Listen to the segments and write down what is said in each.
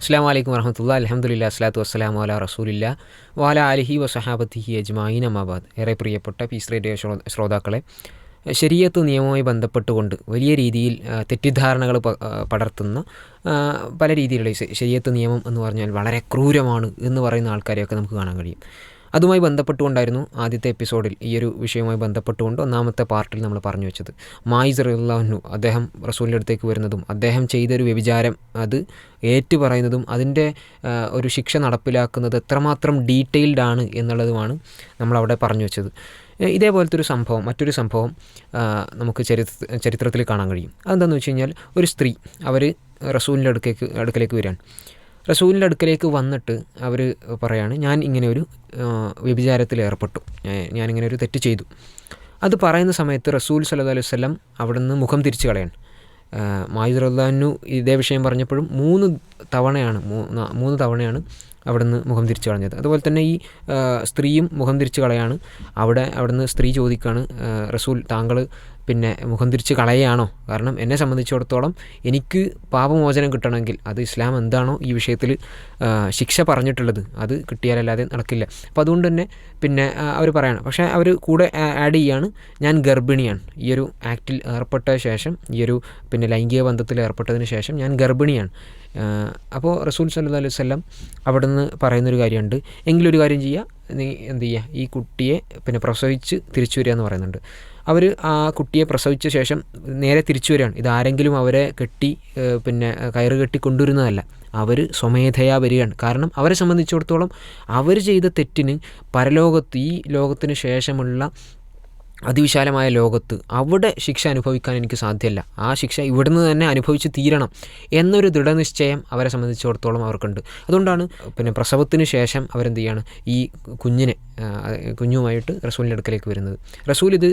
അസ്സാം വലൈക്കും വരഹമുല്ല അലഹമുല്ല അസ്ലാത്തു വസ്സലാം വാല റസൂലില്ല വാല അലിഹി വസഹാബത്തിഹി അജ്മായിൻ അമാബാദ് ഏറെ പ്രിയപ്പെട്ട പീസ് റേഡിയോ ശ്രോ- ശ്രോതാക്കളെ ശരീരത്ത് നിയമവുമായി ബന്ധപ്പെട്ടുകൊണ്ട് വലിയ രീതിയിൽ തെറ്റിദ്ധാരണകൾ പടർത്തുന്ന പല രീതിയിലുള്ള ശരീരത്ത് നിയമം എന്ന് പറഞ്ഞാൽ വളരെ ക്രൂരമാണ് എന്ന് പറയുന്ന ആൾക്കാരെയൊക്കെ നമുക്ക് കാണാൻ കഴിയും. അതുമായി ബന്ധപ്പെട്ടുകൊണ്ടായിരുന്നു ആദ്യത്തെ എപ്പിസോഡിൽ ഈ ഒരു വിഷയവുമായി ബന്ധപ്പെട്ടുകൊണ്ട് ഒന്നാമത്തെ പാർട്ടിൽ നമ്മൾ പറഞ്ഞു വെച്ചത്. മായിസ് റഹ്ലാഹു അദ്ദേഹം റസൂലിന്റെ അടുത്തേക്ക് വരുന്നതും അദ്ദേഹം ചെയ്തൊരു വ്യഭിചാരം അത് ഏറ്റു പറയുന്നതും അതിന്റെ ഒരു ശിക്ഷ നടപ്പിലാക്കുന്നത് എത്രമാത്രം ഡീറ്റെയിൽഡ് ആണ് എന്നുള്ളതുമാണ് നമ്മളവിടെ പറഞ്ഞു വെച്ചത്. ഇതേപോലത്തെ ഒരു സംഭവം മറ്റൊരു സംഭവം നമുക്ക് ചരിത്ര ചരിത്രത്തിൽ കാണാൻ കഴിയും. അതെന്താണെന്ന് വെച്ച് കഴിഞ്ഞാൽ ഒരു സ്ത്രീ അവർ റസൂലിന്റെ അടുക്കേക്ക് അടുക്കലേക്ക് വരികയാണ്. റസൂലിന്റെ അടുക്കലേക്ക് വന്നിട്ട് അവർ പറയാണ് ഞാൻ ഇങ്ങനെ ഒരു വ്യഭിചാരത്തിൽ ഏർപ്പെട്ടു. ഞാനിങ്ങനെ ഒരു തെറ്റ് ചെയ്തു. അത് പറയുന്ന സമയത്ത് റസൂൽ സല്ലല്ലാഹു അലൈഹി വല്ലം അവിടെ നിന്ന് മുഖം തിരിച്ചു കളയാണ്. മായുദ് റഹ്ലാനു ഇതേ വിഷയം പറഞ്ഞപ്പോഴും മൂന്ന് തവണയാണ് മൂന്ന് തവണയാണ് അവിടെ നിന്ന് മുഖം തിരിച്ചു കളഞ്ഞത്. അതുപോലെ തന്നെ ഈ സ്ത്രീയും മുഖം തിരിച്ചു കളയാണ്. അവിടെ അവിടെ നിന്ന് സ്ത്രീ ചോദിക്കുകയാണ് റസൂൽ താങ്കൾ പിന്നെ മുഖം തിരിച്ച് കളയുകയാണോ? കാരണം എന്നെ സംബന്ധിച്ചിടത്തോളം എനിക്ക് പാപമോചനം കിട്ടണമെങ്കിൽ അത് ഇസ്ലാം എന്താണോ ഈ വിഷയത്തിൽ ശിക്ഷ പറഞ്ഞിട്ടുള്ളത്. അത് കിട്ടിയാലല്ലാതെ നടക്കില്ല. അപ്പോൾ അതുകൊണ്ട് തന്നെ പിന്നെ അവർ പറയണം. പക്ഷേ അവർ കൂടെ ആഡ് ചെയ്യാണ്. ഞാൻ ഗർഭിണിയാണ്. ഈ ഒരു ആക്റ്റിൽ ഏർപ്പെട്ട ശേഷം ഈ ഒരു പിന്നെ ലൈംഗിക ബന്ധത്തിൽ ഏർപ്പെട്ടതിന് ശേഷം ഞാൻ ഗർഭിണിയാണ്. അപ്പോൾ റസൂൽ സല്ലു അലൈഹി വല്ലം നിന്ന് പറയുന്നൊരു കാര്യമുണ്ട്. എങ്കിലൊരു കാര്യം ചെയ്യുക നീ എന്ത് ചെയ്യുക ഈ കുട്ടിയെ പിന്നെ പ്രസവിച്ച് തിരിച്ചു വരിക എന്ന് പറയുന്നുണ്ട്. അവർ ആ കുട്ടിയെ പ്രസവിച്ച ശേഷം നേരെ തിരിച്ചു വരികയാണ്. ഇതാരെങ്കിലും അവരെ കെട്ടി പിന്നെ കയറ് കെട്ടി കൊണ്ടുവരുന്നതല്ല. അവർ സ്വമേധയാ വരികയാണ്. കാരണം അവരെ സംബന്ധിച്ചിടത്തോളം അവർ ചെയ്ത തെറ്റിന് പരലോകത്ത് ഈ ലോകത്തിന് ശേഷമുള്ള അതിവിശാലമായ ലോകത്ത് അവിടെ ശിക്ഷ അനുഭവിക്കാൻ എനിക്ക് സാധ്യമല്ല ആ ശിക്ഷ ഇവിടുന്ന് തന്നെ അനുഭവിച്ച് തീരണം എന്നൊരു ദൃഢനിശ്ചയം അവരെ സംബന്ധിച്ചിടത്തോളം അവർക്കുണ്ട്. അതുകൊണ്ടാണ് പിന്നെ പ്രസവത്തിന് ശേഷം അവരെന്ത് ചെയ്യാണ് ഈ കുഞ്ഞിനെ കുഞ്ഞുമായിട്ട് റസൂലിന്റെ അടുക്കലേക്ക് വരുന്നത്. റസൂൽ ഇത്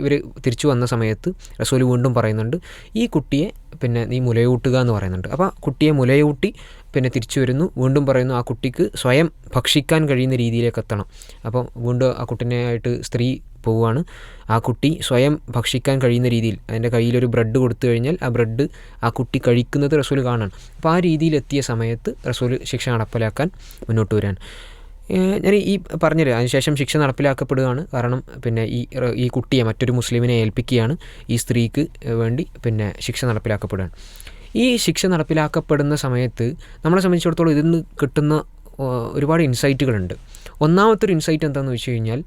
ഇവർ തിരിച്ചു വന്ന സമയത്ത് റസൂൽ വീണ്ടും പറയുന്നുണ്ട് ഈ കുട്ടിയെ പിന്നെ നീ മുലയൂട്ടുക എന്ന് പറയുന്നുണ്ട്. അപ്പോൾ കുട്ടിയെ മുലയൂട്ടി പിന്നെ തിരിച്ചു വരുന്നു. വീണ്ടും പറയുന്നു ആ കുട്ടിക്ക് സ്വയം ഭക്ഷിക്കാൻ കഴിയുന്ന രീതിയിലേക്ക് എത്തണം. അപ്പോൾ വീണ്ടും ആ കുട്ടിനെ ആയിട്ട് സ്ത്രീ പോവുകയാണ് ആ കുട്ടി സ്വയം ഭക്ഷിക്കാൻ കഴിയുന്ന രീതിയിൽ അതിന്റെ കയ്യിലൊരു ബ്രെഡ് കൊടുത്തു കഴിഞ്ഞാൽ ആ ബ്രെഡ് ആ കുട്ടി കഴിക്കുന്നത് റസൂൽ കാണാൻ അപ്പോൾ ആ രീതിയിലെത്തിയ സമയത്ത് റസൂൽ ശിക്ഷ നടപ്പിലാക്കാൻ മുന്നോട്ട് വരാൻ ഞാൻ ഈ പറഞ്ഞത് അതിനുശേഷം ശിക്ഷ നടപ്പിലാക്കപ്പെടുകയാണ്. കാരണം പിന്നെ ഈ ഈ കുട്ടിയെ മറ്റൊരു മുസ്ലിമിനെ ഏൽപ്പിക്കുകയാണ്. ഈ സ്ത്രീക്ക് വേണ്ടി പിന്നെ ശിക്ഷ നടപ്പിലാക്കപ്പെടുകയാണ്. ഈ ശിക്ഷ നടപ്പിലാക്കപ്പെടുന്ന സമയത്ത് നമ്മളെ സംബന്ധിച്ചിടത്തോളം ഇതിൽ നിന്ന് കിട്ടുന്ന ഒരുപാട് ഇൻസൈറ്റുകളുണ്ട്. ഒന്നാമത്തെ ഒരു ഇൻസൈറ്റ് എന്താണെന്ന് വെച്ച് കഴിഞ്ഞാൽ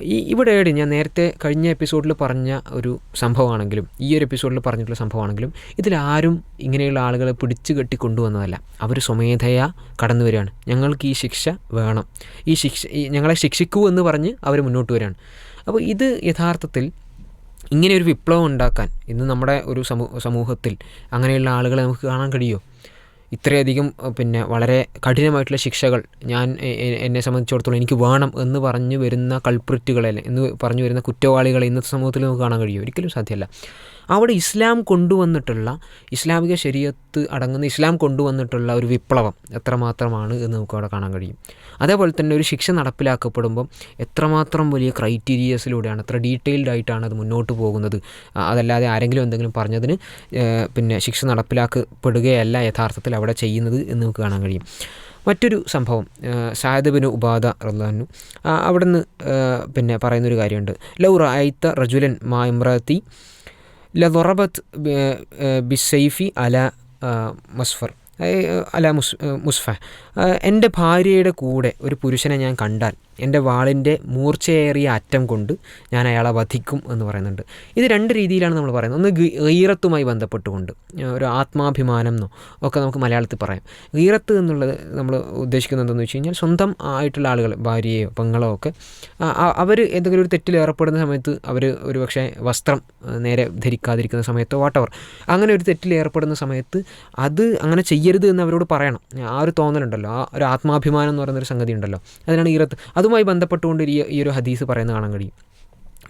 ഈ ഇവിടെ ഏടി ഞാൻ നേരത്തെ കഴിഞ്ഞ എപ്പിസോഡിൽ പറഞ്ഞ ഒരു സംഭവമാണെങ്കിലും ഈ ഒരു എപ്പിസോഡിൽ പറഞ്ഞിട്ടുള്ള സംഭവമാണെങ്കിലും ഇതിലാരും ഇങ്ങനെയുള്ള ആളുകളെ പിടിച്ചു കെട്ടി കൊണ്ടുവന്നതല്ല അവർ സ്വമേധയാ കടന്നു വരികയാണ്. ഞങ്ങൾക്ക് ഈ ശിക്ഷ വേണം. ഈ ശിക്ഷ ഞങ്ങളെ ശിക്ഷിക്കൂ എന്ന് പറഞ്ഞ് അവർ മുന്നോട്ട് വരികയാണ്. അപ്പോൾ ഇത് യഥാർത്ഥത്തിൽ ഇങ്ങനെ ഒരു വിപ്ലവം ഉണ്ടാക്കാൻ ഇന്ന് നമ്മുടെ ഒരു സമൂ സമൂഹത്തിൽ അങ്ങനെയുള്ള ആളുകളെ നമുക്ക് കാണാൻ കഴിയുമോ ഇത്രയധികം പിന്നെ വളരെ കഠിനമായിട്ടുള്ള ശിക്ഷകൾ ഞാൻ എന്നെ സംബന്ധിച്ചിടത്തോളം എനിക്ക് വേണം എന്ന് പറഞ്ഞു വരുന്ന കൾപ്രിറ്റുകളെ എന്ന് പറഞ്ഞു വരുന്ന കുറ്റവാളികളെ ഇന്നത്തെ സമൂഹത്തിൽ നമുക്ക് കാണാൻ കഴിയുമോ ഒരിക്കലും സാധ്യമല്ല. അവിടെ ഇസ്ലാം കൊണ്ടുവന്നിട്ടുള്ള ഇസ്ലാമിക ശരീരത്ത് അടങ്ങുന്ന ഇസ്ലാം കൊണ്ടുവന്നിട്ടുള്ള ഒരു വിപ്ലവം എത്രമാത്രമാണ് എന്ന് നമുക്ക് അവിടെ കാണാൻ കഴിയും. അതേപോലെ തന്നെ ഒരു ശിക്ഷ നടപ്പിലാക്കപ്പെടുമ്പം എത്രമാത്രം വലിയ ക്രൈറ്റീരിയസിലൂടെയാണ് എത്ര ഡീറ്റെയിൽഡ് ആയിട്ടാണ് അത് മുന്നോട്ട് പോകുന്നത്. അതല്ലാതെ ആരെങ്കിലും എന്തെങ്കിലും പറഞ്ഞതിന് പിന്നെ ശിക്ഷ നടപ്പിലാക്കപ്പെടുകയല്ല യഥാർത്ഥത്തിൽ അവിടെ ചെയ്യുന്നത് എന്ന് നമുക്ക് കാണാൻ കഴിയും. മറ്റൊരു സംഭവം ഷായദ് ഉപാധ റല്ലാഹു അവിടെ നിന്ന് പിന്നെ പറയുന്നൊരു കാര്യമുണ്ട്. ലൗ ഐത്ത റജുലൻ മാ ഇമ്രത്തി لضربت آه، بالسيف على آه، مصفر. അല മുസ് മുസ്ഫ. എന്റെ ഭാര്യയുടെ കൂടെ ഒരു പുരുഷനെ ഞാൻ കണ്ടാൽ എന്റെ വാളിന്റെ മൂർച്ചയേറിയ അറ്റം കൊണ്ട് ഞാൻ അയാളെ വധിക്കും എന്ന് പറയുന്നുണ്ട്. ഇത് രണ്ട് രീതിയിലാണ് നമ്മൾ പറയുന്നത്. ഒന്ന് ഗീറത്തുമായി ബന്ധപ്പെട്ടുകൊണ്ട് ഒരു ആത്മാഭിമാനം എന്നോ ഒക്കെ നമുക്ക് മലയാളത്തിൽ പറയാം. ഗീറത്ത് എന്നുള്ളത് നമ്മൾ ഉദ്ദേശിക്കുന്നത് എന്തെന്ന് വെച്ച് കഴിഞ്ഞാൽ സ്വന്തം ആയിട്ടുള്ള ആളുകൾ ഭാര്യയോ പെങ്ങളോ ഒക്കെ അവർ എന്തെങ്കിലും ഒരു തെറ്റിൽ ഏർപ്പെടുന്ന സമയത്ത് അവർ ഒരു പക്ഷേ വസ്ത്രം നേരെ ധരിക്കാതിരിക്കുന്ന സമയത്തോ വാട്ടവർ അങ്ങനെ ഒരു തെറ്റിൽ ഏർപ്പെടുന്ന സമയത്ത് അത് അങ്ങനെ ചെയ്യരുത് എന്ന് അവരോട് പറയണം. ആ ഒരു തോന്നലുണ്ടല്ലോ. ആ ഒരു ആത്മാഭിമാനം എന്ന് പറയുന്നൊരു സംഗതി ഉണ്ടല്ലോ. അതിനാണ് ഈറത്ത് അതുമായി ബന്ധപ്പെട്ടുകൊണ്ട് ഈ ഈ ഒരു ഹദീസ് പറയുന്നത് കാണാൻ കഴിയും.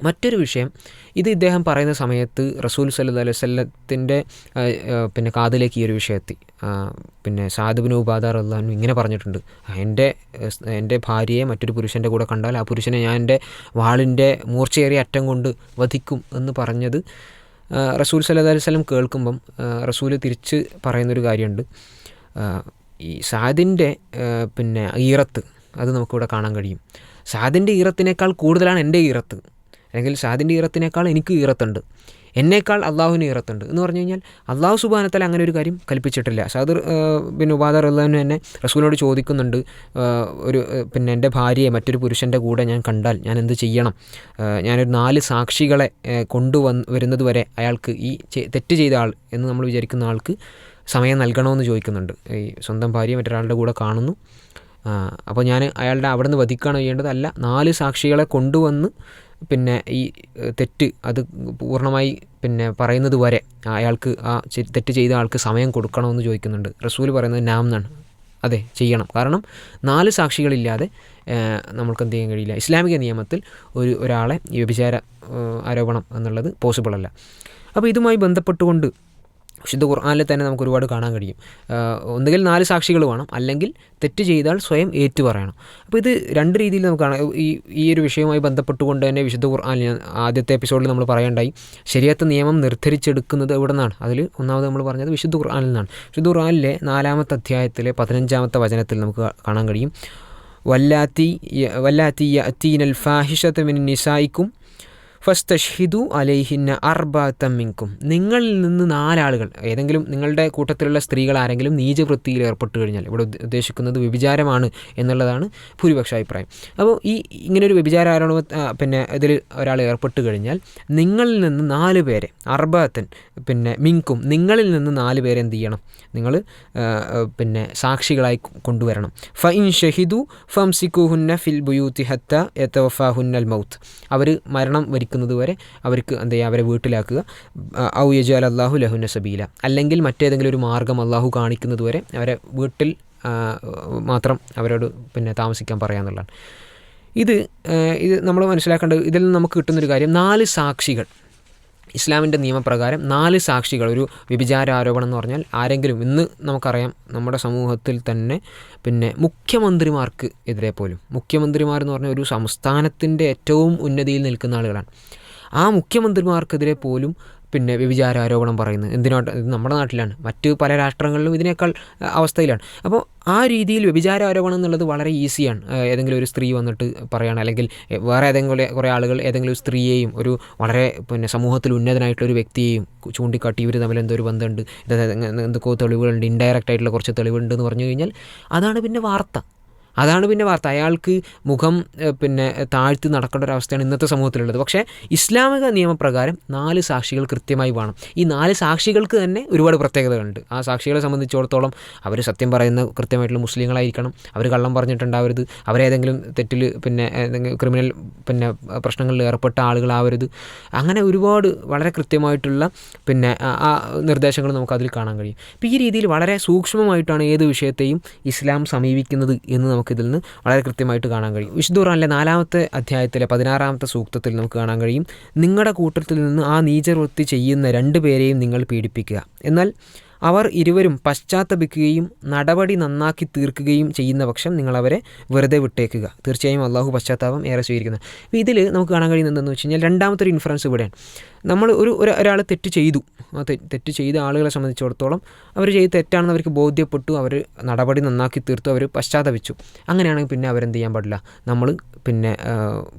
മറ്റൊരു വിഷയം ഇത് ഇദ്ദേഹം പറയുന്ന സമയത്ത് റസൂൽ സല്ലു അലൈഹി വല്ലത്തിന്റെ പിന്നെ കാതിലേക്ക് ഈ ഒരു വിഷയത്തി പിന്നെ സാദുബിന് ഉപാദാർ അള്ളഹാനും ഇങ്ങനെ പറഞ്ഞിട്ടുണ്ട്. എന്റെ എന്റെ ഭാര്യയെ മറ്റൊരു പുരുഷന്റെ കൂടെ കണ്ടാൽ ആ പുരുഷനെ ഞാൻ എന്റെ വാളിന്റെ മൂർച്ചയേറിയ അറ്റം കൊണ്ട് വധിക്കും എന്ന് പറഞ്ഞത് റസൂൽ സല്ലു അലൈഹി വല്ലം കേൾക്കുമ്പം റസൂൽ തിരിച്ച് പറയുന്നൊരു കാര്യമുണ്ട്. ഈ സാദിന്റെ പിന്നെ ഈറത്ത് അത് നമുക്കിവിടെ കാണാൻ കഴിയും. സാദിന്റെ ഈറത്തിനേക്കാൾ കൂടുതലാണ് എന്റെ ഈറത്ത്. അല്ലെങ്കിൽ സാദിന്റെ ഈറത്തിനേക്കാൾ എനിക്ക് ഈറത്തുണ്ട്. എന്നേക്കാൾ അള്ളാഹുവിന് ഈറത്തുണ്ട് എന്ന് പറഞ്ഞു കഴിഞ്ഞാൽ അള്ളാഹു സുബാനത്തല അങ്ങനെ ഒരു കാര്യം കൽപ്പിച്ചിട്ടില്ല. സാദർ പിന്നെ ഉപാദർ അള്ളാഹുവിന് തന്നെ റസൂലിനോട് ചോദിക്കുന്നുണ്ട് ഒരു പിന്നെ എന്റെ ഭാര്യയെ മറ്റൊരു പുരുഷന്റെ കൂടെ ഞാൻ കണ്ടാൽ ഞാൻ എന്ത് ചെയ്യണം? ഞാനൊരു നാല് സാക്ഷികളെ കൊണ്ടുവന്ന് വരുന്നത് വരെ അയാൾക്ക് ഈ തെറ്റ് ചെയ്ത ആൾ എന്ന് നമ്മൾ വിചാരിക്കുന്ന ആൾക്ക് സമയം നൽകണമെന്ന് ചോദിക്കുന്നുണ്ട്. ഈ സ്വന്തം ഭാര്യ മറ്റൊരാളുടെ കൂടെ കാണുന്നു. അപ്പോൾ ഞാൻ അയാളുടെ അവിടെ നിന്ന് വധിക്കുകയാണ് ചെയ്യേണ്ടത് അല്ല നാല് സാക്ഷികളെ കൊണ്ടുവന്ന് പിന്നെ ഈ തെറ്റ് അത് പൂർണമായി പിന്നെ പറയുന്നത് വരെ അയാൾക്ക് ആ തെറ്റ് ചെയ്ത ആൾക്ക് സമയം കൊടുക്കണമെന്ന് ചോദിക്കുന്നുണ്ട്. റസൂൽ പറയുന്നത് നാം എന്നാണ് അതെ ചെയ്യണം. കാരണം നാല് സാക്ഷികളില്ലാതെ നമുക്ക് എന്ത് ചെയ്യാൻ കഴിയില്ല. ഇസ്ലാമിക നിയമത്തിൽ ഒരു ഒരാളെ വ്യഭിചാര ആരോപണം എന്നുള്ളത് പോസിബിൾ അല്ല. അപ്പോൾ ഇതുമായി ബന്ധപ്പെട്ടുകൊണ്ട് വിശുദ്ധ ഖുർആാനിൽ തന്നെ നമുക്ക് ഒരുപാട് കാണാൻ കഴിയും. ഒന്നുകിൽ നാല് സാക്ഷികൾ വേണം അല്ലെങ്കിൽ തെറ്റ് ചെയ്താൽ സ്വയം ഏറ്റു പറയണം. അപ്പോൾ ഇത് രണ്ട് രീതിയിൽ നമുക്ക് കാണാം. ഈ ഈ ഒരു വിഷയവുമായി ബന്ധപ്പെട്ടുകൊണ്ട് തന്നെ വിശുദ്ധ ഖുർആാനിൽ ആദ്യത്തെ എപ്പിസോഡിൽ നമ്മൾ പറയേണ്ടായി ശരിയത്ത് നിയമം നിർദ്ധരിച്ചെടുക്കുന്നത് എവിടെ നിന്നാണ് അതിൽ ഒന്നാമത് നമ്മൾ പറഞ്ഞത് വിശുദ്ധ ഖുർആാനിൽ നിന്നാണ്. വിശുദ്ധ ഖുർആാനിലെ നാലാമത്തെ അധ്യായത്തിലെ പതിനഞ്ചാമത്തെ വചനത്തിൽ നമുക്ക് കാണാൻ കഴിയും. വല്ലാത്തി വല്ലാത്തി അത്തീനൽ ഫാഹിഷത്ത് മിൻ നിസായിക്കും ഫസ്തഷ്ഹിദു അലൈഹിന്ന അർബാത്തമ്മിങ്കും നിങ്ങളിൽ നിന്ന് നാലാളുകൾ ഏതെങ്കിലും നിങ്ങളുടെ കൂട്ടത്തിലുള്ള സ്ത്രീകൾ ആരെങ്കിലും നീചവൃത്തിയിൽ ഏർപ്പെട്ട് കഴിഞ്ഞാൽ ഇവിടെ ഉദ്ദേശിക്കുന്നത് വ്യഭിചാരമാണ് എന്നുള്ളതാണ് ഭൂരിപക്ഷ അഭിപ്രായം. അപ്പോൾ ഈ ഇങ്ങനൊരു വ്യഭിചാര ആരോപണ പിന്നെ ഇതിൽ ഒരാൾ ഏർപ്പെട്ട് കഴിഞ്ഞാൽ നിങ്ങളിൽ നിന്ന് നാല് പേരെ അർബാത്തൻ പിന്നെ മിങ്കും നിങ്ങളിൽ നിന്ന് നാല് പേരെ എന്ത് ചെയ്യണം? നിങ്ങൾ പിന്നെ സാക്ഷികളായി കൊണ്ടുവരണം. ഫ ഇൻ ഷഹിദു ഫംസിക്കുഹുന്ന ഫിൽ ബുയൂത്തി ഹത്ത എത്തവഫാഹുന്നൽ മൗത്ത്. അവർ മരണം വരിക്കുന്നത് വരെ അവർക്ക് എന്ത് ചെയ്യുക അവരെ വീട്ടിലാക്കുക. ഔ യജാൽ അള്ളാഹു ലഹുന സബീല. അല്ലെങ്കിൽ മറ്റേതെങ്കിലും ഒരു മാർഗം അള്ളാഹു കാണിക്കുന്നത് വരെ അവരെ വീട്ടിൽ മാത്രം അവരോട് പിന്നെ താമസിക്കാൻ പറയാന്നുള്ളതാണ് ഇത് ഇത് നമ്മൾ മനസ്സിലാക്കേണ്ടത് ഇതിൽ നിന്ന് നമുക്ക് കിട്ടുന്നൊരു കാര്യം നാല് സാക്ഷികൾ. ഇസ്ലാമിന്റെ നിയമപ്രകാരം നാല് സാക്ഷികൾ ഒരു വ്യഭിചാര ആരോപണം എന്ന് പറഞ്ഞാൽ ആരെങ്കിലും ഇന്ന് നമുക്കറിയാം നമ്മുടെ സമൂഹത്തിൽ തന്നെ പിന്നെ മുഖ്യമന്ത്രിമാർക്ക് എതിരെ പോലും. മുഖ്യമന്ത്രിമാർ എന്ന് പറഞ്ഞാൽ ഒരു സംസ്ഥാനത്തിന്റെ ഏറ്റവും ഉന്നതിയിൽ നിൽക്കുന്ന ആളുകളാണ്. ആ മുഖ്യമന്ത്രിമാർക്കെതിരെ പോലും പിന്നെ വ്യഭിചാര ആരോപണം പറയുന്നത്. എന്തിനോട്ട് ഇത് നമ്മുടെ നാട്ടിലാണ്. മറ്റ് പല രാഷ്ട്രങ്ങളിലും ഇതിനേക്കാൾ അവസ്ഥയിലാണ്. അപ്പോൾ ആ രീതിയിൽ വ്യഭിചാര ആരോപണം എന്നുള്ളത് വളരെ ഈസിയാണ്. ഏതെങ്കിലും ഒരു സ്ത്രീ വന്നിട്ട് പറയുകയാണ് അല്ലെങ്കിൽ വേറെ ഏതെങ്കിലും കുറേ ആളുകൾ ഏതെങ്കിലും ഒരു സ്ത്രീയെയും ഒരു വളരെ പിന്നെ സമൂഹത്തിൽ ഉന്നതനായിട്ടുള്ള ഒരു വ്യക്തിയെയും ചൂണ്ടിക്കാട്ടി ഇവർ തമ്മിൽ എന്തോ ഒരു ബന്ധമുണ്ട്. എന്തൊക്കെയോ തെളിവുകളുണ്ട്. ഇൻഡയറക്റ്റ് ആയിട്ടുള്ള കുറച്ച് തെളിവുണ്ട് എന്ന് പറഞ്ഞു കഴിഞ്ഞാൽ അതാണ് പിന്നെ വാർത്ത. അതാണ് പിന്നെ വാർത്ത. അയാൾക്ക് മുഖം പിന്നെ താഴ്ത്തി നടക്കേണ്ട ഒരു അവസ്ഥയാണ് ഇന്നത്തെ സമൂഹത്തിലുള്ളത്. പക്ഷേ ഇസ്ലാമിക നിയമപ്രകാരം നാല് സാക്ഷികൾ കൃത്യമായി വേണം. ഈ നാല് സാക്ഷികൾക്ക് തന്നെ ഒരുപാട് പ്രത്യേകതകളുണ്ട്. ആ സാക്ഷികളെ സംബന്ധിച്ചിടത്തോളം അവർ സത്യം പറയുന്ന കൃത്യമായിട്ടുള്ള മുസ്ലിങ്ങളായിരിക്കണം. അവർ കള്ളം പറഞ്ഞിട്ടുണ്ടാവരുത്. അവരേതെങ്കിലും തെറ്റിൽ പിന്നെ ക്രിമിനൽ പിന്നെ പ്രശ്നങ്ങളിൽ ഏർപ്പെട്ട ആളുകളാവരുത്. അങ്ങനെ ഒരുപാട് വളരെ കൃത്യമായിട്ടുള്ള പിന്നെ ആ നിർദ്ദേശങ്ങൾ നമുക്ക് അതിൽ കാണാൻ കഴിയും. അപ്പോൾ ഈ രീതിയിൽ വളരെ സൂക്ഷ്മമായിട്ടാണ് ഏത് വിഷയത്തെയും ഇസ്ലാം സമീപിക്കുന്നത് എന്ന് നമുക്കിതിൽ നിന്ന് വളരെ കൃത്യമായിട്ട് കാണാൻ കഴിയും. വിശുദ്ധ ഖുർആനിലെ നാലാമത്തെ അധ്യായത്തിലെ പതിനാറാമത്തെ സൂക്തത്തിൽ നമുക്ക് കാണാൻ കഴിയും. നിങ്ങളുടെ കൂട്ടത്തിൽ നിന്ന് ആ നീചവൃത്തി ചെയ്യുന്ന രണ്ട് പേരെയും നിങ്ങൾ പീഡിപ്പിക്കുക. എന്നാൽ അവർ ഇരുവരും പശ്ചാത്തപിക്കുകയും നടപടി നന്നാക്കി തീർക്കുകയും ചെയ്യുന്ന പക്ഷം നിങ്ങളവരെ വെറുതെ വിട്ടേക്കുക. തീർച്ചയായും അള്ളാഹു പശ്ചാത്താപം ഏറെ സ്വീകരിക്കുന്നത് അപ്പോൾ ഇതിൽ നമുക്ക് കാണാൻ കഴിയുന്നത് എന്താണെന്ന് വെച്ച് കഴിഞ്ഞാൽ രണ്ടാമത്തെ ഒരു ഇൻഫറൻസ് ഇവിടെയാണ്. നമ്മൾ ഒരു ഒരാൾ തെറ്റ് ചെയ്തു. ആ തെറ്റ് ചെയ്ത ആളുകളെ സംബന്ധിച്ചിടത്തോളം അവർ ചെയ്ത് തെറ്റാണെന്ന് അവർക്ക് ബോധ്യപ്പെട്ടു. അവർ നടപടി നന്നാക്കി തീർത്തു. അവർ പശ്ചാത്തപിച്ചു. അങ്ങനെയാണെങ്കിൽ പിന്നെ അവരെന്ത് ചെയ്യാൻ പാടില്ല? നമ്മൾ പിന്നെ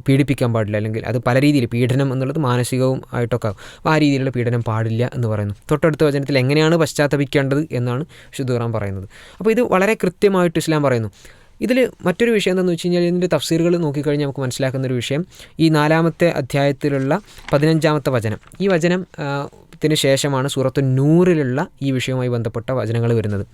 പീഡിപ്പിക്കാൻ പാടില്ല. അല്ലെങ്കിൽ അത് പല രീതിയിൽ പീഡനം എന്നുള്ളത് മാനസികവും ആയിട്ടൊക്കെ ആ രീതിയിലുള്ള പീഡനം പാടില്ല എന്ന് പറയുന്നു. തൊട്ടടുത്ത വചനത്തിൽ എങ്ങനെയാണ് പശ്ചാത്തപിക്കേണ്ടത് എന്നാണ് വിശുദ്ധ ഖുറാൻ പറയുന്നത്. അപ്പോൾ ഇത് വളരെ കൃത്യമായിട്ട് ഇസ്ലാം പറയുന്നു. ഇതിൽ മറ്റൊരു വിഷയം എന്താണെന്ന് വെച്ച് കഴിഞ്ഞാൽ ഇതിന്റെ തഫ്സീറുകൾ നോക്കിക്കഴിഞ്ഞാൽ നമുക്ക് മനസ്സിലാക്കുന്ന ഒരു വിഷയം. ഈ നാലാമത്തെ അധ്യായത്തിലുള്ള പതിനഞ്ചാമത്തെ വചനം. ഈ വചനം ത്തിന് ശേഷമാണ് സൂറത്ത് നൂറിലുള്ള ഈ വിഷയവുമായി ബന്ധപ്പെട്ട വചനങ്ങൾ വരുന്നത്.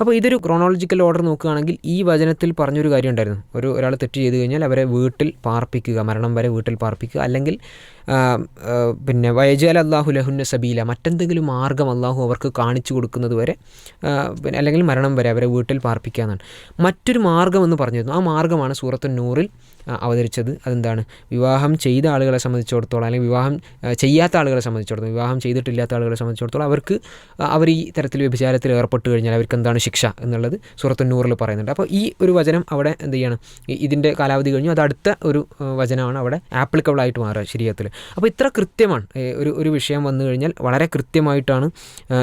അപ്പോൾ ഇതൊരു ക്രോണോളജിക്കൽ ഓർഡർ നോക്കുകയാണെങ്കിൽ ഈ വചനത്തിൽ പറഞ്ഞൊരു കാര്യം ഉണ്ടായിരുന്നു ഒരു ഒരാൾ തെറ്റ് ചെയ്ത് കഴിഞ്ഞാൽ അവരെ വീട്ടിൽ പാർപ്പിക്കുക മരണം വരെ വീട്ടിൽ പാർപ്പിക്കുക അല്ലെങ്കിൽ പിന്നെ വയജാൽ അള്ളാഹു ലഹുന്ന സബീല മറ്റെന്തെങ്കിലും മാർഗം അള്ളാഹു അവർക്ക് കാണിച്ചു കൊടുക്കുന്നത് വരെ പിന്നെ അല്ലെങ്കിൽ മരണം വരെ അവരെ വീട്ടിൽ പാർപ്പിക്കുക എന്നാണ് മറ്റൊരു മാർഗം എന്ന് പറഞ്ഞിരുന്നു. ആ മാർഗമാണ് സൂറത്ത് നൂറിൽ അവതരിച്ചത്. അതെന്താണ്? വിവാഹം ചെയ്ത ആളുകളെ സംബന്ധിച്ചിടത്തോളം അല്ലെങ്കിൽ വിവാഹം ചെയ്യാത്ത ആളുകളെ സംബന്ധിച്ചിടത്തോളം വിവാഹം ചെയ്തിട്ടില്ലാത്ത ആളുകളെ സംബന്ധിച്ചിടത്തോളം അവർക്ക് അവർ ഈ തരത്തിൽ വ്യഭിചാരത്തിൽ ഏർപ്പെട്ട് കഴിഞ്ഞാൽ അവർക്ക് എന്താണ് ശിക്ഷ എന്നുള്ളത് സൂറത്തുന്നൂറിൽ പറയുന്നുണ്ട്. അപ്പോൾ ഈ ഒരു വചനം അവിടെ എന്ത് ചെയ്യണം? ഇതിന്റെ കാലാവധി കഴിഞ്ഞു. അത് അടുത്ത ഒരു വചനമാണ് അവിടെ ആപ്ലിക്കബിൾ ആയിട്ട് മാറുക ശരീരത്തിൽ. അപ്പോൾ ഇത്ര കൃത്യമാണ്. ഒരു ഒരു വിഷയം വന്നു കഴിഞ്ഞാൽ വളരെ കൃത്യമായിട്ടാണ്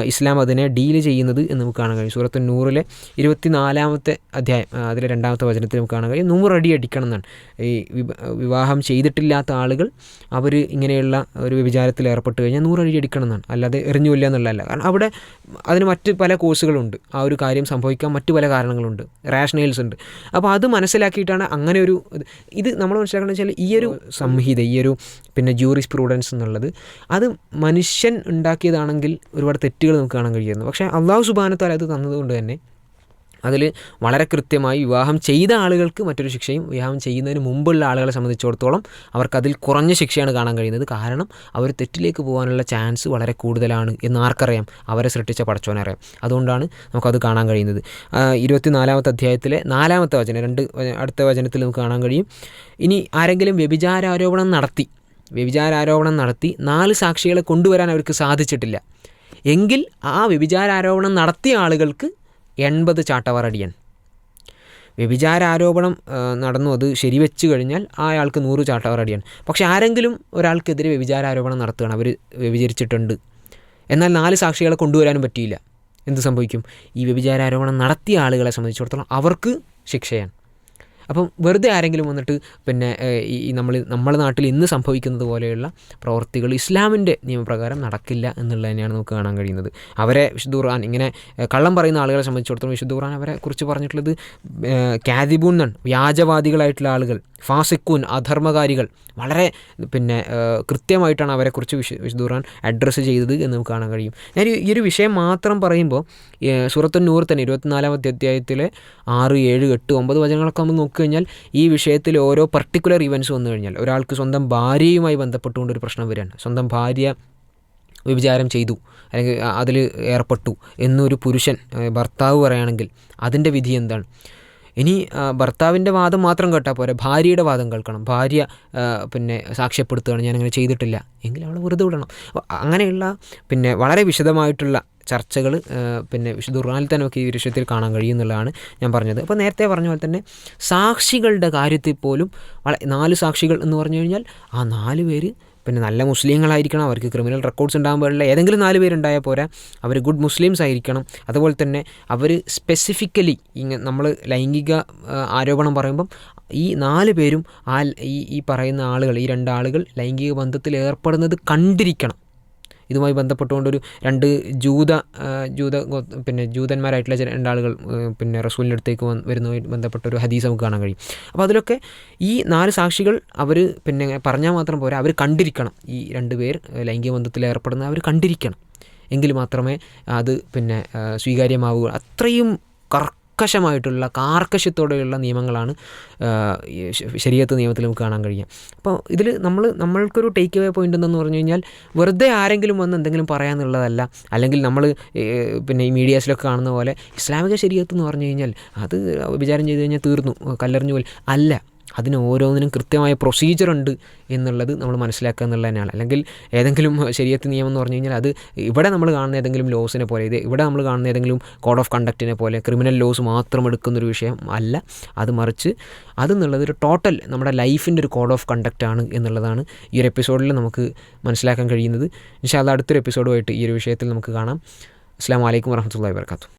ഇസ്ലാം അതിനെ ഡീൽ ചെയ്യുന്നത് എന്ന് നമുക്ക് കാണാൻ കഴിയും. സൂറത്ത് നൂറിലെ ഇരുപത്തിനാലാമത്തെ അധ്യായം അതിലെ രണ്ടാമത്തെ വചനത്തിൽ നമുക്ക് കാണാൻ കഴിയും. നൂറടി അടിക്കണം എന്നാണ്. ഈ വിവാഹം ചെയ്തിട്ടില്ലാത്ത ആളുകൾ അവർ ഇങ്ങനെയുള്ള ഒരു വിചാരത്തിൽ ഏർപ്പെട്ട് കഴിഞ്ഞാൽ നൂറടി അടിക്കണം എന്നാണ്. അല്ലാതെ എറിഞ്ഞു കൊല്ലുക എന്നുള്ളതല്ല. കാരണം അവിടെ അതിന് മറ്റ് പല കോഴ്സുകളുണ്ട്. ആ ഒരു കാര്യം സംഭവിക്കാൻ മറ്റു പല കാരണങ്ങളുണ്ട്. റാഷണൽസ് ഉണ്ട്. അപ്പോൾ അത് മനസ്സിലാക്കിയിട്ടാണ് അങ്ങനെ ഒരു ഇത്. ഇത് നമ്മൾ മനസ്സിലാക്കുന്നത് വെച്ചാൽ ഈ ഒരു സംഹിത ഈ ഒരു പിന്നെ ജൂറിസ് പ്രൂഡൻസ് എന്നുള്ളത് അത് മനുഷ്യൻ ഉണ്ടാക്കിയതാണെങ്കിൽ ഒരുപാട് തെറ്റുകൾ നമുക്ക് കാണാൻ കഴിയുന്നു പക്ഷേ അള്ളാഹു സുബാനത്താൽ അത് തന്നതുകൊണ്ട് തന്നെ അതിൽ വളരെ കൃത്യമായി വിവാഹം ചെയ്ത ആളുകൾക്ക് മറ്റൊരു ശിക്ഷയും വിവാഹം ചെയ്യുന്നതിന് മുമ്പുള്ള ആളുകളെ സംബന്ധിച്ചിടത്തോളം അവർക്ക് അതിൽ കുറഞ്ഞ ശിക്ഷയാണ് കാണാൻ കഴിയുന്നത്. കാരണം അവർ തെറ്റിലേക്ക് പോകാനുള്ള ചാൻസ് വളരെ കൂടുതലാണ് എന്ന് ആർക്കറിയാം. അവരെ സൃഷ്ടിച്ച പടച്ചോനറിയാം അതുകൊണ്ടാണ് നമുക്കത് കാണാൻ കഴിയുന്നത്. ഇരുപത്തി ഇരുപത്തിനാലാമത്തെ അധ്യായത്തിലെ നാലാമത്തെ വചനം രണ്ട് അടുത്ത വചനത്തിൽ നമുക്ക് കാണാൻ കഴിയും. ഇനി ആരെങ്കിലും വ്യഭിചാരാരോപണം നടത്തി വ്യഭിചാരാരോപണം നടത്തി നാല് സാക്ഷികളെ കൊണ്ടുവരാൻ അവർക്ക് സാധിച്ചിട്ടില്ല. എങ്കിൽ ആ വ്യഭിചാരാരോപണം നടത്തിയ ആളുകൾക്ക് എൺപത് ചാട്ടവാറടിയൻ. വ്യഭിചാരാരോപണം നടന്നു അത് ശരിവെച്ച് കഴിഞ്ഞാൽ ആ ആൾക്ക് നൂറ് ചാട്ടവാറടിയാണ് പക്ഷേ ആരെങ്കിലും ഒരാൾക്കെതിരെ വ്യഭിചാരാരോപണം നടത്തുകയാണ് അവർ വ്യഭിചരിച്ചിട്ടുണ്ട്. എന്നാൽ നാല് സാക്ഷികളെ കൊണ്ടുവരാനും പറ്റിയില്ല. എന്ത് സംഭവിക്കും? ഈ വ്യഭിചാരാരോപണം നടത്തിയ ആളുകളെ സംബന്ധിച്ചിടത്തോളം അവർക്ക് ശിക്ഷയാണ്. അപ്പം വെറുതെ ആരെങ്കിലും വന്നിട്ട് പിന്നെ ഈ നമ്മൾ നമ്മുടെ നാട്ടിൽ ഇന്ന് സംഭവിക്കുന്നത് പോലെയുള്ള പ്രവർത്തികൾ ഇസ്ലാമിന്റെ നിയമപ്രകാരം നടക്കില്ല എന്നുള്ളത് തന്നെയാണ് നമുക്ക് കാണാൻ കഴിയുന്നത്. അവരെ വിശുദ്ധ ഖുർആൻ ഇങ്ങനെ കള്ളം പറയുന്ന ആളുകളെ സംബന്ധിച്ചിടത്തോളം വിശുദ്ധ ഖുർആൻ അവരെ കുറിച്ച് പറഞ്ഞിട്ടുള്ളത് കാദിബൂൻ എന്നാണ്. വ്യാജവാദികളായിട്ടുള്ള ആളുകൾ. ഫാസിക്കൂൻ അധർമ്മകാരികൾ. വളരെ പിന്നെ കൃത്യമായിട്ടാണ് അവരെക്കുറിച്ച് വിശു വിശുദ്ധ ഖുർആൻ അഡ്രസ്സ് ചെയ്തത് എന്ന് നമുക്ക് കാണാൻ കഴിയും. ഞാൻ ഈ- ഈ ഒരു വിഷയം മാത്രം പറയുമ്പോൾ സൂറത്തുന്നൂർ തന്നെ ഇരുപത്തിനാലാമത്തെ അധ്യായത്തിലെ ആറ് ഏഴ് എട്ട് ഒമ്പത് വചനങ്ങളൊക്കെ നമ്മൾ നോക്കിക്കഴിഞ്ഞാൽ ഈ വിഷയത്തിൽ ഓരോ പർട്ടിക്കുലർ ഇവന്റ്സ് വന്നു കഴിഞ്ഞാൽ ഒരാൾക്ക് സ്വന്തം ഭാര്യയുമായി ബന്ധപ്പെട്ടുകൊണ്ട് ഒരു പ്രശ്നം വരികയാണ് സ്വന്തം ഭാര്യ വ്യഭിചാരം ചെയ്തു അല്ലെങ്കിൽ അതിൽ ഏർപ്പെട്ടു എന്നൊരു പുരുഷൻ ഭർത്താവ് പറയുകയാണെങ്കിൽ അതിന്റെ വിധി എന്താണ്? ഇനി ഭർത്താവിന്റെ വാദം മാത്രം കേട്ടാൽ പോരെ. ഭാര്യയുടെ വാദം കേൾക്കണം. ഭാര്യ പിന്നെ സാക്ഷ്യപ്പെടുത്തുകയാണ് ഞാനങ്ങനെ ചെയ്തിട്ടില്ല. എങ്കിൽ അവളെ വെറുതെ വിടണം. അങ്ങനെയുള്ള പിന്നെ വളരെ വിശദമായിട്ടുള്ള ചർച്ചകൾ പിന്നെ വിശുദ്ധ ഖുർആാനിൽ തന്നെ ഒക്കെ ഈ വിഷയത്തിൽ കാണാൻ കഴിയുമെന്നുള്ളതാണ് ഞാൻ പറഞ്ഞത്. അപ്പോൾ നേരത്തെ പറഞ്ഞ പോലെ തന്നെ സാക്ഷികളുടെ കാര്യത്തിൽ പോലും നാല് സാക്ഷികൾ എന്ന് പറഞ്ഞു കഴിഞ്ഞാൽ ആ നാല് പേര് പിന്നെ നല്ല മുസ്ലിങ്ങളായിരിക്കണം അവർക്ക് ക്രിമിനൽ റെക്കോർഡ്സ് ഉണ്ടാകാൻ പാടില്ല ഏതെങ്കിലും നാല് പേരുണ്ടായാൽ പോരാ അവർ ഗുഡ് മുസ്ലിംസ് ആയിരിക്കണം. അതുപോലെ തന്നെ അവർ സ്പെസിഫിക്കലി ഇങ്ങനെ നമ്മൾ ലൈംഗിക ആരോപണം പറയുമ്പം ഈ നാല് പേരും ആ ഈ ഈ പറയുന്ന ആളുകൾ ഈ രണ്ടാളുകൾ ലൈംഗിക ബന്ധത്തിൽ ഏർപ്പെടുന്നത് കണ്ടിരിക്കണം. ഇതുമായി ബന്ധപ്പെട്ടുകൊണ്ട് ഒരു രണ്ട് ജൂത ജൂത പിന്നെ ജൂതന്മാരായിട്ടുള്ള ചില രണ്ടാളുകൾ പിന്നെ റസൂലിന്റെ അടുത്തേക്ക് വരുന്നതുമായി ബന്ധപ്പെട്ട ഒരു ഹദീസ് നമുക്ക് കാണാൻ കഴിയും. അപ്പോൾ അതിലൊക്കെ ഈ നാല് സാക്ഷികൾ അവർ പിന്നെ പറഞ്ഞാൽ മാത്രം പോരാ അവർ കണ്ടിരിക്കണം. ഈ രണ്ട് പേർ ലൈംഗിക ബന്ധത്തിൽ ഏർപ്പെടുന്ന അവർ കണ്ടിരിക്കണം. എങ്കിൽ മാത്രമേ അത് പിന്നെ സ്വീകാര്യമാവുക അത്രയും കർക്കശമായിട്ടുള്ള കാർക്കശ്യത്തോടെയുള്ള നിയമങ്ങളാണ് ആ, ഈ ശ- ശരീഅത്ത് നിയമത്തിൽ നമുക്ക് കാണാൻ കഴിയുക. അപ്പോൾ ഇതിൽ നമ്മൾ നമ്മൾക്കൊരു ടേക്ക് അവേ പോയിന്റ് എന്തെന്ന് പറഞ്ഞു കഴിഞ്ഞാൽ വെറുതെ ആരെങ്കിലും വന്ന് എന്തെങ്കിലും പറയാമെന്നുള്ളതല്ല അല്ലെങ്കിൽ നമ്മൾ പിന്നെ ഈ മീഡിയാസിലൊക്കെ കാണുന്ന പോലെ ഇസ്ലാമിക ശരീരത്ത് എന്ന് പറഞ്ഞു കഴിഞ്ഞാൽ അത് വിചാരം ചെയ്ത് കഴിഞ്ഞാൽ തീർന്നു കല്ലെറിഞ്ഞു പോലെ അല്ല അതിന് ഓരോന്നിനും കൃത്യമായ പ്രൊസീജിയർ ഉണ്ട് എന്നുള്ളത് നമ്മൾ മനസ്സിലാക്കുക എന്നുള്ളത് തന്നെയാണ് അല്ലെങ്കിൽ ഏതെങ്കിലും ശരിയത്ത് നിയമം എന്ന് പറഞ്ഞു കഴിഞ്ഞാൽ അത് ഇവിടെ നമ്മൾ കാണുന്ന ഏതെങ്കിലും ലോസിനെ പോലെ ഇത് ഇവിടെ നമ്മൾ കാണുന്ന ഏതെങ്കിലും കോഡ് ഓഫ് കണ്ടക്റ്റിനെ പോലെ ക്രിമിനൽ ലോസ് മാത്രം എടുക്കുന്നൊരു വിഷയം അല്ല. അത് മറിച്ച് അതെന്നുള്ളത് ഒരു ടോട്ടൽ നമ്മുടെ ലൈഫിന്റെ ഒരു കോഡ് ഓഫ് കണ്ടക്റ്റ് ആണ് എന്നുള്ളതാണ് ഈ ഒരു എപ്പിസോഡിൽ നമുക്ക് മനസ്സിലാക്കാൻ കഴിയുന്നത്. പക്ഷേ അത് അടുത്തൊരു എപ്പിസോഡുമായിട്ട് ഈ ഒരു വിഷയത്തിൽ നമുക്ക് കാണാം. അസ്സാം വലൈക്കും വർഹമത്തല്ലാ വാബർക്കാത്തു